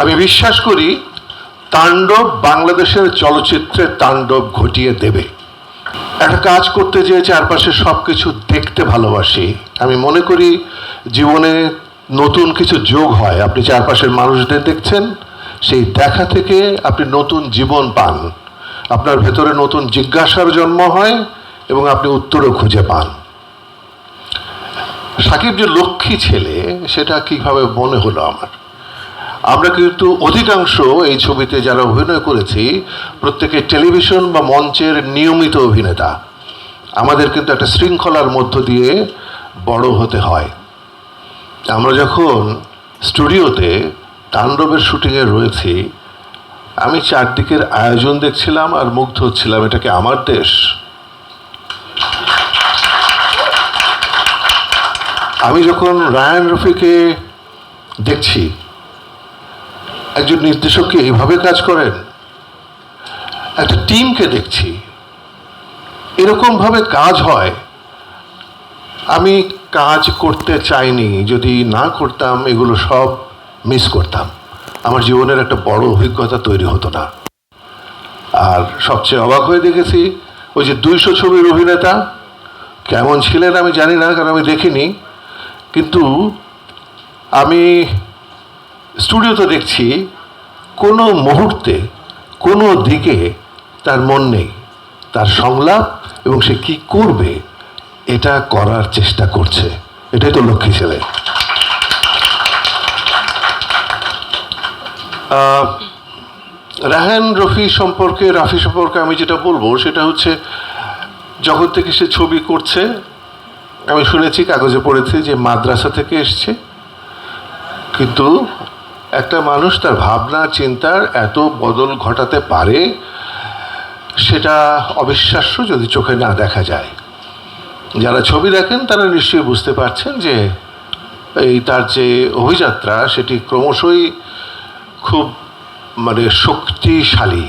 আমি বিশ্বাস করি তাণ্ডব বাংলাদেশের চলচ্চিত্রে তাণ্ডব ঘটিয়ে দেবে। একটা কাজ করতে যেয়ে চারপাশে সব কিছু দেখতে ভালোবাসি। আমি মনে করি জীবনে নতুন কিছু যোগ হয়। আপনি চারপাশের মানুষদের দেখছেন, সেই দেখা থেকে আপনি নতুন জীবন পান। আপনার ভেতরে নতুন জিজ্ঞাসার জন্ম হয় এবং আপনি উত্তরও খুঁজে পান। সাকিব যে লক্ষ্মী ছেলে, সেটা কীভাবে মনে হলো আমার? আমরা কিন্তু অধিকাংশ এই ছবিতে যারা অভিনয় করেছি, প্রত্যেকে টেলিভিশন বা মঞ্চের নিয়মিত অভিনেতা। আমাদের কিন্তু একটা শৃঙ্খলার মধ্য দিয়ে বড় হতে হয়। আমরা যখন স্টুডিওতে তাণ্ডবের শুটিংয়ে রয়েছি, আমি চারদিকের আয়োজন দেখছিলাম আর মুগ্ধ হচ্ছিলাম, এটা কি আমার দেশ? আমি যখন রায়ান রফিকে দেখছি একজন নির্দেশক কি এইভাবে কাজ করেন? একটা টিমকে দেখছি। এরকমভাবে কাজ হয়। আমি কাজ করতে চাইনি, যদি না করতাম এগুলো সব মিস করতাম। আমার জীবনের একটা বড় অভিজ্ঞতা তৈরি হতো না। আর সবচেয়ে অবাক হয়ে দেখেছি, ওই যে দুইশো ছবির অভিনেতা, কেমন ছিলেন আমি জানি না, কারণ আমি দেখিনি। কিন্তু আমি স্টুডিওতে দেখছি কোনো মুহূর্তে, কোনো দিকে তার মন নেই। তার সংলাপ এবং সে কি করবে, এটা করার চেষ্টা করছে। এটাই তো লক্ষ্মী ছেলে। রাহান, রফি সম্পর্কে, রাফি সম্পর্কে আমি যেটা বলব, সেটা হচ্ছে যখন থেকে সে ছবি করছে, আমি শুনেছি, কাগজে পড়েছি যে মাদ্রাসা থেকে এসছে। কিন্তু একটা মানুষ তার ভাবনা, চিন্তার এত বদল ঘটাতে পারে, সেটা অবিশ্বাস্য যদি চোখে না দেখা যায়। যারা ছবি দেখেন, তারা নিশ্চয়ই বুঝতে পারছেন যে এই তার যে অভিযাত্রা, সেটি ক্রমশই খুব মানে শক্তিশালী।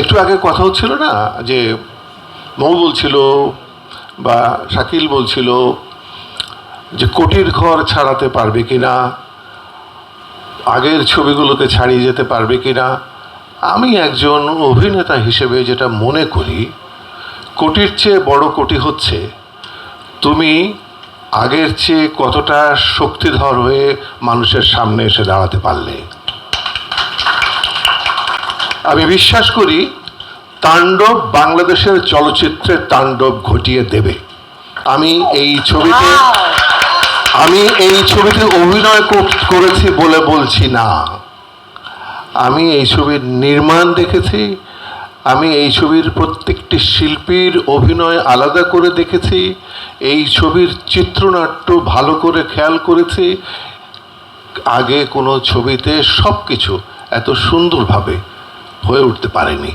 একটু আগে কথা হচ্ছিল না যে মৌ বলছিল বা শাকিল বলছিল যে কোটির ঘর ছাড়াতে পারবে কি না আগের ছবিগুলোকে ছাড়িয়ে যেতে পারবে কি না আমি একজন অভিনেতা হিসেবে যেটা মনে করি, কোটির চেয়ে বড় কোটি হচ্ছে, তুমি আগের চেয়ে কতটা শক্তিধর হয়ে মানুষের সামনে এসে দাঁড়াতে পারলে। আমি বিশ্বাস করি, তাণ্ডব বাংলাদেশের চলচ্চিত্রে তাণ্ডব ঘটিয়ে দেবে। আমি এই ছবিতে আমি এই ছবিতে অভিনয় করেছি বলে বলছি না। আমি এই ছবির নির্মাণ দেখেছি, আমি এই ছবির প্রত্যেকটি শিল্পীর অভিনয় আলাদা করে দেখেছি, এই ছবির চিত্রনাট্য ভালো করে খেয়াল করেছি। আগে কোনো ছবিতে সব কিছু এত সুন্দরভাবে হয়ে উঠতে পারেনি।